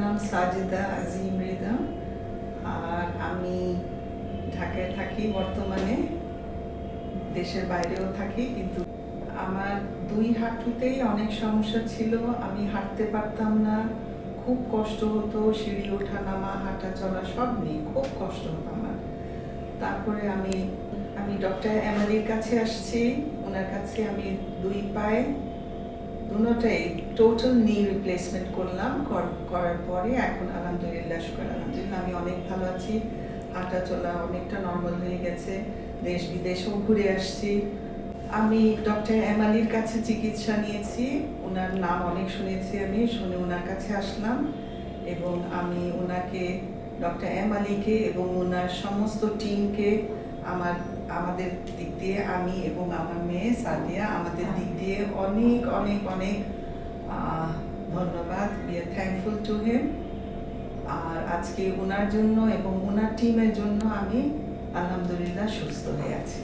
নাম সাজিদা আজিম রিদম। আর আমি ঢাকায় থাকি বর্তমানে, দেশের বাইরেও থাকি, কিন্তু আমার দুই হাঁটুতেই অনেক সমস্যা ছিল। আমি হাঁটতে পারতাম না, খুব কষ্ট হতো, সিঁড়ি ওঠা নামা, হাঁটা চলা সব নিয়ে খুব কষ্ট হতো আমার। তারপরে আমি আমি ডক্টর এমালির কাছে আসছি। ওনার কাছে আমি দুই পায়ে দুটাই টোটাল নি রিপ্লেসমেন্ট করলাম, কর- করার পরে এখন আলহামদুলিল্লাহ, শুক্র আলহামদুলিল্লাহ, আমি অনেক ভালো আছি। হাঁটা চলা অনেকটা নর্মাল হয়ে গেছে, দেশ বিদেশেও ঘুরে আসছি। আমি ডক্টর এমালির কাছে চিকিৎসা নিয়েছি ওনার নাম অনেক শুনেছি আমি, শুনে ওনার কাছে আসলাম এবং আমি ওনাকে ডক্টর এম আলীকে এবং ওনার সমস্ত টিমকে আমার আমাদের দিক দিয়ে আমি এবং আমার মেয়ে সাদিয়া আমাদের দিক দিয়ে অনেক অনেক অনেক ধন্যবাদ। We are thankful to him আর আজকে ওনার জন্য এবং ওনার টিমের জন্য আমি আলহামদুলিল্লাহ সুস্থ হয়ে আছি।